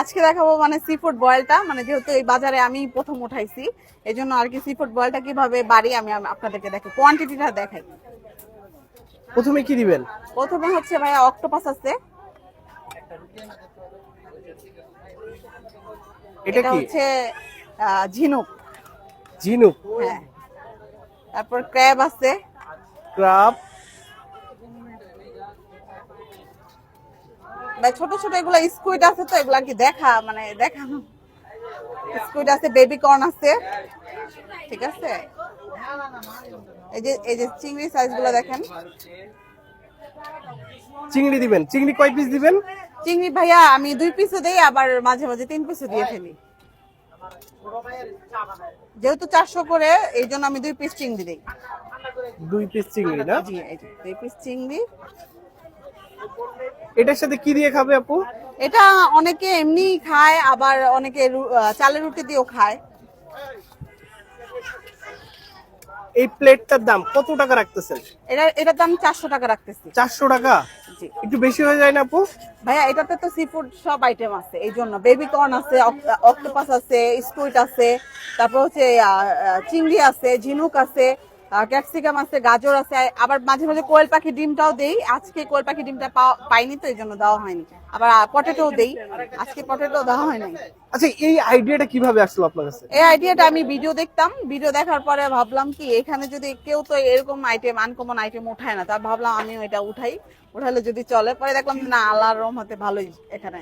আজকে দেখাবো মানে সি ফুড বয়েলটা মানে যেহেতু এই বাজারে আমি প্রথম উঠাইছি এই জন্য আর কি সি ফুড বয়েলটা কীভাবে বাড়ি আমি আপনাদেরকে দেখাই কোয়ান্টিটিটা দেখাই। প্রথমে কি দিবেন? প্রথমে হচ্ছে ভাইয়া অক্টোপাস আছে। এটা এটা কি? হচ্ছে ঝিনুক। ঝিনুক? হ্যাঁ। তারপর ক্র্যাব আছে। ক্রাব বা ছোট ছোট এগুলা স্কুইড আছে তো এগুলা কি দেখা? মানে দেখানো স্কুইড আছে বেবি কর্ন আছে। ঠিক আছে? এই যে এই যে চিংড়ি সাইজগুলো দেখেন। চিংড়ি দিবেন। চিংড়ি কয় পিস দিবেন? চিংড়ি ভাইয়া আমি দুই পিসও দেই আবার মাঝে মাঝে তিন পিসও দিয়ে ফেলি। যেহেতু চারশো করে এই জন্য আমি দুই পিস চিংড়ি দিই। দুই পিস চিংড়ি না? দুই পিস চিংড়ি। এটার সাথে কি দিয়ে খাবে আপু? এটা অনেকে এমনি খায় আবার অনেকে চালের রুটি দিয়েও খায়। এই প্লেটটার দাম কত টাকা রাখতেছেন? এটা এটার দাম চারশো টাকা রাখতেছি। চারশো টাকা? একটু বেশি হয়ে যায় না আপু? ভাইয়া এটাতে তো সি ফুড সব আইটেম আছে এই জন্য। বেবি কর্ন আছে অক্টোপাস আছে স্কুইট আছে তারপর হচ্ছে চিংড়ি আছে ঝিনুক আছে ক্যাপসিকাম আছে গাজর আছে আবার মাঝে মাঝে কোয়েল পাখি ডিমটাও দেই। আজকে কোয়েল পাখি ডিমটা পাইনি তো এই জন্য দেওয়া হয়নি। আবার পটেটো দেই। আজকে পটেটো দেওয়া হয় নাই। আচ্ছা এই আইডিয়াটা কীভাবে আসলো আপনার কাছে? এই আইডিয়াটা আমি ভিডিও দেখতাম। ভিডিও দেখার পরে ভাবলাম কি এখানে যদি কেউ তো এরকম আইটেম আনকমন আইটেম উঠায় না তা ভাবলাম আমিও এটা উঠাই। উঠালে যদি চলে পরে দেখলাম না আল্লাহর রহমতে ভালোই এখানে